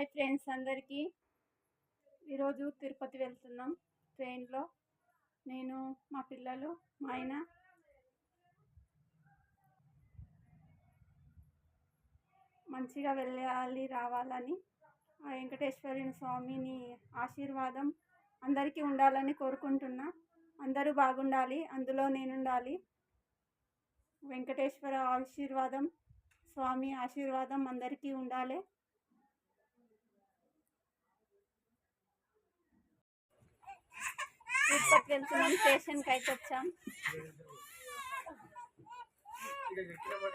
Hi friends అందరికీ. ఈరోజు తిరుపతి వెళ్తున్నాం ట్రైన్లో. నేను మా పిల్లలు మా ఆయన. మంచిగా వెళ్ళాలి రావాలని. వెంకటేశ్వరుని స్వామిని ఆశీర్వాదం అందరికీ ఉండాలని కోరుకుంటున్నా. అందరూ బాగుండాలి అందులో నేను ఉండాలి వెంకటేశ్వర ఆశీర్వాదం స్వామి ఆశీర్వాదం అందరికీ ఉండాలి. తిరుపతి వెళ్తున్నాం స్టేషన్కి అయితే వచ్చాం.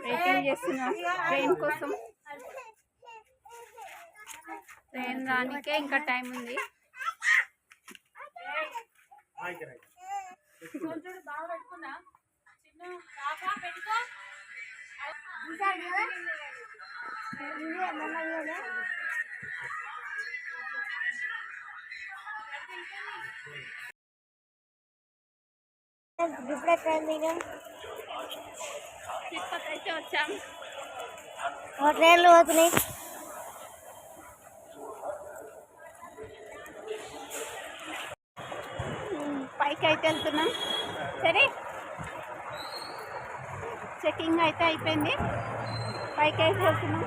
వెయిటింగ్ చేస్తున్నాం ట్రైన్ కోసం. ట్రైన్ రానికే ఇంకా టైం ఉంది. ఇప్పుడే దిగాం అయితే వచ్చాం ఓ ట్రైన్లు పోతున్నాయి పైకి అయితే వెళ్తున్నాం. సరే. చెకింగ్ అయితే అయిపోయింది. పైకి అయితే వెళ్తున్నాం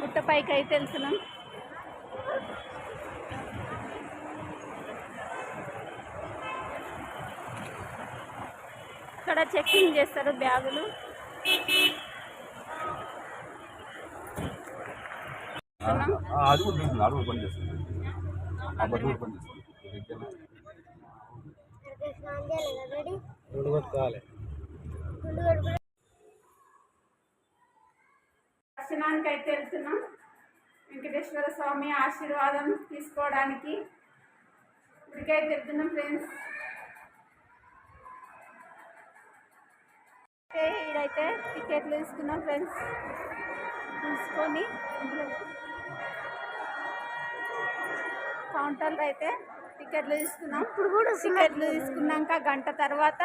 గుట్ట పైకి అయితే వెళ్తున్నాం. ఇక్కడ చెకింగ్ చేస్తారు బ్యాగులు. అది కూడా అది కూడా ఆ బట్టి కూడా దర్శనానికి అయితే వెళ్తున్నాం. వెంకటేశ్వర స్వామి ఆశీర్వాదం తీసుకోవడానికి. ఇక్కడికైతే వెళ్తున్నాం ఫ్రెండ్స్ ఇదైతే టికెట్లు తీసుకున్నాం ఫ్రెండ్స్. తీసుకొని కౌంటర్లో అయితే టికెట్లు తీసుకున్నాం. ఇప్పుడు కూడా టికెట్లు తీసుకున్నాక గంట తర్వాత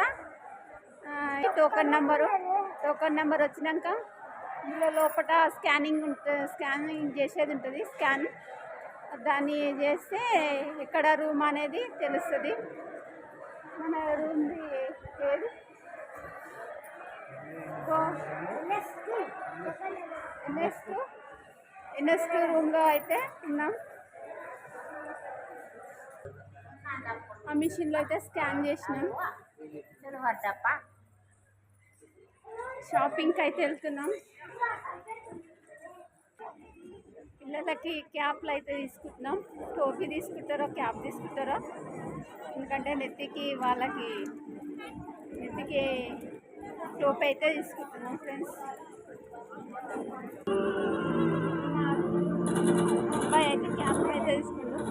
టోకన్ నెంబరు టోకన్ నెంబర్ వచ్చినాక ఇందులో లోపల స్కానింగ్ ఉంటుంది స్కానింగ్ చేసేది ఉంటుంది. స్కాన్ దాన్ని చేస్తే ఎక్కడ రూమ్ అనేది తెలుస్తుంది. మన రూమ్ది ఏది? ఎన్ఎస్ టూ ఎన్ఎస్ టూ రూమ్లో అయితే ఉన్నాం. ఆ మిషన్లో అయితే స్కాన్ చేసినాం. షాపింగ్కి అయితే వెళ్తున్నాం. పిల్లలకి క్యాప్లు అయితే తీసుకుంటున్నాం. టోపీ తీసుకుంటారో క్యాప్ తీసుకుంటారో. ఎందుకంటే నెత్తికి వాళ్ళకి నెత్తికి టోప్ అయితే తీసుకుంటున్నాం ఫ్రెండ్స్. అబ్బాయి అయితే క్యాప్ అయితే తీసుకున్నాం